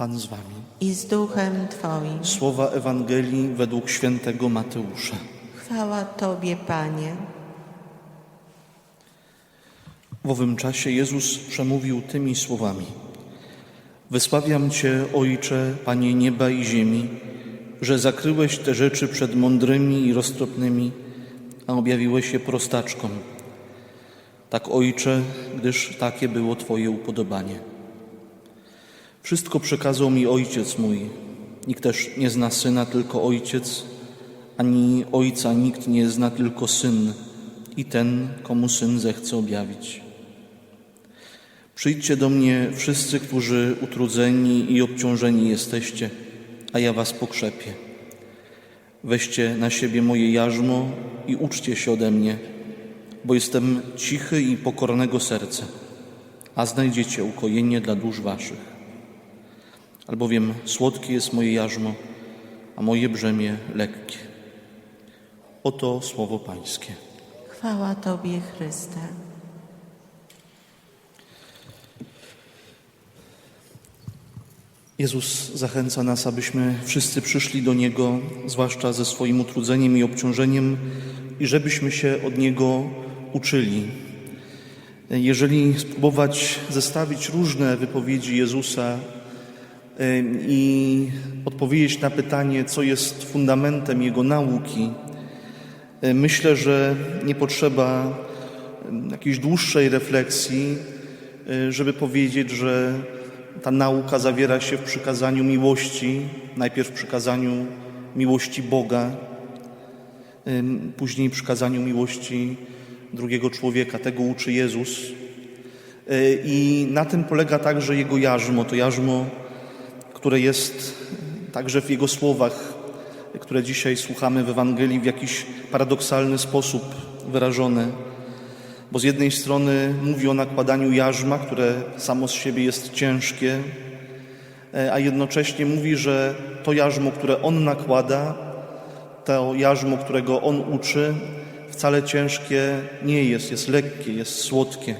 Pan z wami. i z duchem Twoim. Słowa Ewangelii według świętego Mateusza. Chwała Tobie, Panie. W owym czasie Jezus przemówił tymi słowami: Wysławiam Cię, Ojcze, Panie nieba i ziemi, że zakryłeś te rzeczy przed mądrymi i roztropnymi, a objawiłeś je prostaczkom. Tak, Ojcze, gdyż takie było Twoje upodobanie. Wszystko przekazał mi Ojciec mój. Nikt też nie zna Syna, tylko Ojciec, ani Ojca nikt nie zna, tylko Syn i ten, komu Syn zechce objawić. Przyjdźcie do mnie wszyscy, którzy utrudzeni i obciążeni jesteście, a ja was pokrzepię. Weźcie na siebie moje jarzmo i uczcie się ode mnie, bo jestem cichy i pokornego serca, a znajdziecie ukojenie dla dusz waszych. Albowiem słodkie jest moje jarzmo, a moje brzemię lekkie. Oto słowo Pańskie. Chwała Tobie, Chryste. Jezus zachęca nas, abyśmy wszyscy przyszli do Niego, zwłaszcza ze swoim utrudzeniem i obciążeniem, i żebyśmy się od Niego uczyli. Jeżeli spróbować zestawić różne wypowiedzi Jezusa i odpowiedzieć na pytanie, co jest fundamentem Jego nauki, myślę, że nie potrzeba jakiejś dłuższej refleksji, e, żeby powiedzieć, że ta nauka zawiera się w przykazaniu miłości, najpierw w przykazaniu miłości Boga, później przykazaniu miłości drugiego człowieka. Tego uczy Jezus. Y, I na tym polega także Jego jarzmo, to jarzmo, które jest także w Jego słowach, które dzisiaj słuchamy w Ewangelii w jakiś paradoksalny sposób wyrażone. Bo z jednej strony mówi o nakładaniu jarzma, które samo z siebie jest ciężkie, e, a jednocześnie mówi, że to jarzmo, które on nakłada, to jarzmo, którego on uczy, wcale ciężkie nie jest, jest lekkie, jest słodkie.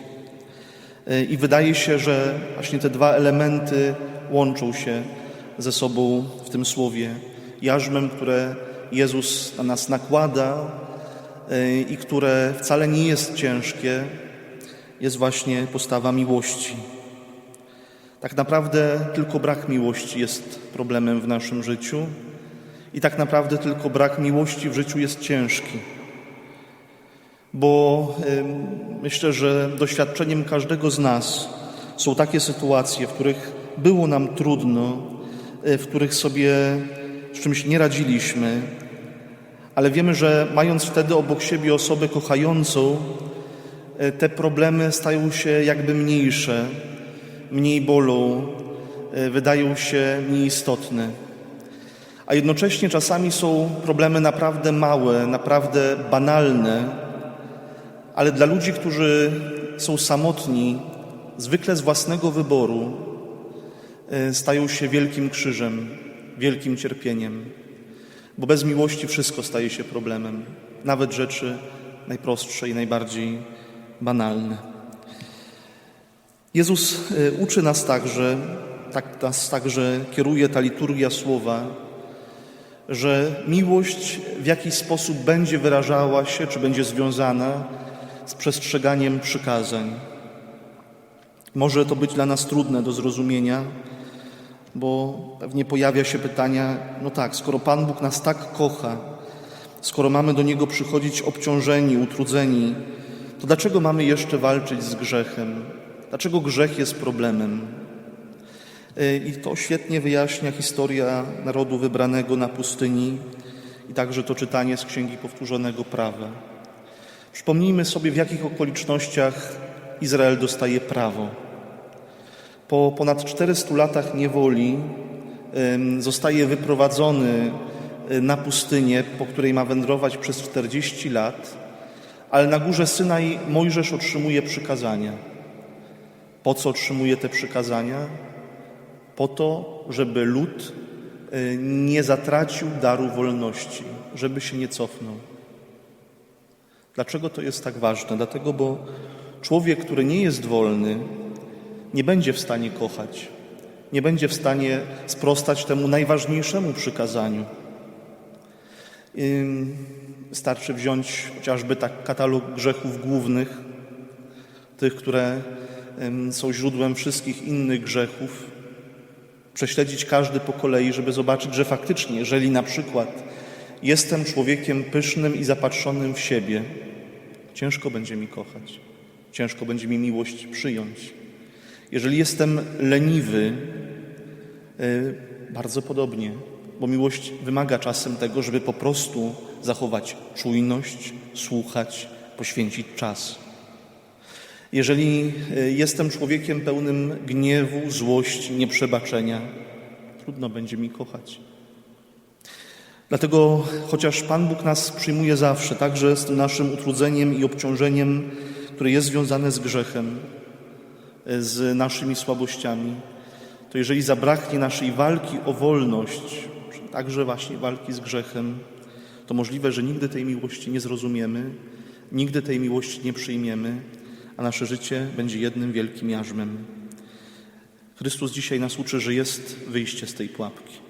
E, I wydaje się, że właśnie te dwa elementy łączą się ze sobą w tym słowie. Jarzmem, które Jezus na nas nakłada, i które wcale nie jest ciężkie, jest właśnie postawa miłości. Tak naprawdę tylko brak miłości jest problemem w naszym życiu i tak naprawdę tylko brak miłości w życiu jest ciężki. Bo myślę, że doświadczeniem każdego z nas są takie sytuacje, w których było nam trudno, y, w których sobie z czymś nie radziliśmy, ale wiemy, że mając wtedy obok siebie osobę kochającą, e, te problemy stają się jakby mniejsze, mniej bolą, e, wydają się mniej istotne. A jednocześnie czasami są problemy naprawdę małe, naprawdę banalne, ale dla ludzi, którzy są samotni, zwykle z własnego wyboru, e, stają się wielkim krzyżem, wielkim cierpieniem bo bez miłości wszystko staje się problemem, nawet rzeczy najprostsze i najbardziej banalne. Jezus y, uczy nas także, tak nas także kieruje ta liturgia słowa, że miłość w jakiś sposób będzie wyrażała się, czy będzie związana z przestrzeganiem przykazań. Może to być dla nas trudne do zrozumienia, bo pewnie pojawia się pytania, no tak, skoro Pan Bóg nas tak kocha, skoro mamy do Niego przychodzić obciążeni, utrudzeni, to dlaczego mamy jeszcze walczyć z grzechem? Dlaczego grzech jest problemem? Y, I to świetnie wyjaśnia historia narodu wybranego na pustyni i także to czytanie z Księgi Powtórzonego Prawa. Przypomnijmy sobie, w jakich okolicznościach Izrael dostaje prawo. Po ponad 400 latach niewoli zostaje wyprowadzony e, na pustynię, po której ma wędrować przez 40 lat, ale na górze Synaj Mojżesz otrzymuje przykazania. Po co otrzymuje te przykazania? Po to, żeby lud e, nie zatracił daru wolności, żeby się nie cofnął. Dlaczego to jest tak ważne? Dlatego, bo człowiek, który nie jest wolny, nie będzie w stanie kochać. nie będzie w stanie sprostać temu najważniejszemu przykazaniu. Starczy wziąć chociażby tak katalog grzechów głównych, tych, które są źródłem wszystkich innych grzechów, prześledzić każdy po kolei, żeby zobaczyć, że faktycznie, jeżeli na przykład jestem człowiekiem pysznym i zapatrzonym w siebie, ciężko będzie mi kochać, ciężko będzie mi miłość przyjąć. Jeżeli jestem leniwy, y, bardzo podobnie, bo miłość wymaga czasem tego, żeby po prostu zachować czujność, słuchać, poświęcić czas. Jeżeli y, jestem człowiekiem pełnym gniewu, złości, nieprzebaczenia, trudno będzie mi kochać. Dlatego, chociaż Pan Bóg nas przyjmuje zawsze, także z tym naszym utrudzeniem i obciążeniem, które jest związane z grzechem, y, z naszymi słabościami, to jeżeli zabraknie naszej walki o wolność, także właśnie walki z grzechem, to możliwe, że nigdy tej miłości nie zrozumiemy, nigdy tej miłości nie przyjmiemy, a nasze życie będzie jednym wielkim jarzmem. Chrystus dzisiaj nas uczy, że jest wyjście z tej pułapki.